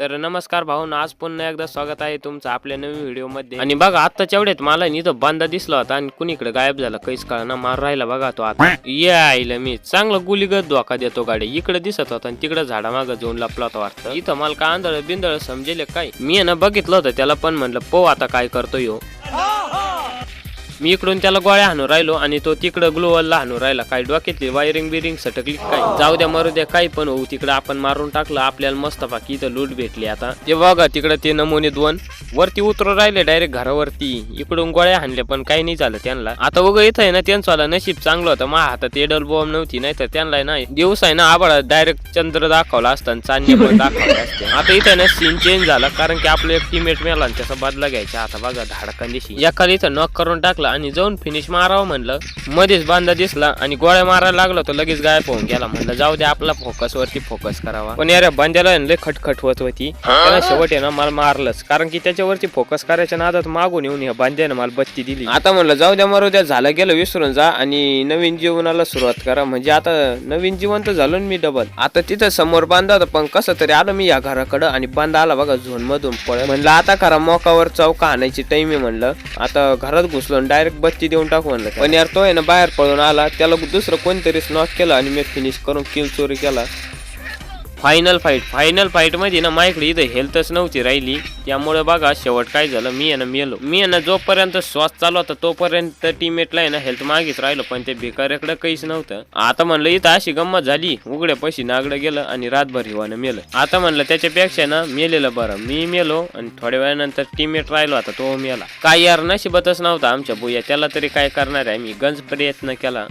तर नमस्कार भाऊ आज पुन्हा एकदा स्वागत आहे तुमचं आपल्या नवीन व्हिडिओमध्ये. आणि बघा आत्ताच्या एवढ्यात मला इथं बांधा दिसला होता आणि कुणीकडे गायब झाला काहीच कळना मार राहिला बघा तो आता. ये आईला मी चांगला गुलीगत धोका देतो गाडी इकडे दिसत होता आणि तिकडे झाडा मागं जाऊन लपला होता वाटतं. इथं मला का आंधळ बिंदळ समजेल काय? मी ना बघितलं होतं त्याला पण म्हणलं पो आता काय करतो यो हो? मी इकडून त्याला गोळ्या हाणू राहिलो आणि तो तिकडं ग्लोवलला हाणू राहिला. काय डोक्यातली वायरिंग बिरिंग सटकली काय जाऊ द्या मरू द्या काही पण होऊ. तिकडं आपण मारून टाकलं आपल्याला मस्त बाकी इथं लूट भेटली आता. ते बघा तिकडं ते नमुने दोन. वरती उतरू राहिले डायरेक्ट घरावरती. इकडून गोळ्या हाणल्या पण काही नाही झालं त्यांना. आता बघ इथं आहे ना त्यांचं नशीब चांगलं होतं. मा हातात एडल बॉम्ब नव्हती नाही तर त्यांना ना दिवस आहे ना आबाळा डायरेक्ट चंद्र दाखवला असता आणि चांदणे पण दाखवले असते. आता इथं ना सीन चेंज झाला कारण की आपलं एक टीममेट मेला आणि त्याचा बदला घ्यायचा. आता बघा धाडकन दिशी. एखादी इथं नॉक करून टाकला आणि जाऊन फिनिश मारावं म्हणलं. मध्येच बांधा दिसला आणि गोळ्या मारायला लागलो तो लगेच गायब होऊन गेला म्हणलं जाऊ दे आपला फोकस वरती फोकस करावा. पण यार बांध्याला लय खटखट होत होती. त्याला शेवट आहे ना मला मारलंच. कारण की त्याच्यावरती फोकस करायच्या नादात मागून येऊन या बांध्यानं मला बत्ती दिली. आता म्हणलं जाऊ द्या मारू द्या झालं गेलं विसरून जा आणि नवीन जीवनाला सुरुवात करा. म्हणजे आता नवीन जीवन तर झालो ना मी डबल आता तिथं समोर बांधा होता पण कसं तरी आलं मी या घराकडं आणि बांधा आला बघा झोन मधून पळ म्हणलं आता खरा मोकावर चौका आणायची टाइम आहे म्हणलं. आता घरात घुसलो डायरेक्ट बत्ती देऊन टाकू म्हणलं पण यार तो आहे ना बाहेर पळून आला त्याला दुसरं कोणतरी नॉक केलं आणि मी फिनिश करून किल चोरी केला. फायनल फाईट फायनल फाईटमध्ये ना माझ्याकडे इथं हेल्थच नव्हती राहिली. त्यामुळे बघा शेवट काय झालं? मी आहे ना मेलो. मी आहे ना जोपर्यंत श्वास चालू होता तोपर्यंत टीममेटला आहे ना हेल्थ मागेच राहिलो. पण ते भिकाऱ्याकडे काहीच नव्हतं. आता म्हणलं इथं अशी गंमत झाली. उघड्या पैसे नागडं गेलं आणि रातभर हिवानं मेलं. आता म्हणलं त्याच्यापेक्षा ना मेलेलं बरं. मी मेलो आणि थोड्या वेळानंतर टीममेट राहिलो आता तो मेला. काय यार नशिबतच नव्हता आमच्या बुया त्याला तरी काय करणार आहे मी गंज प्रयत्न केला.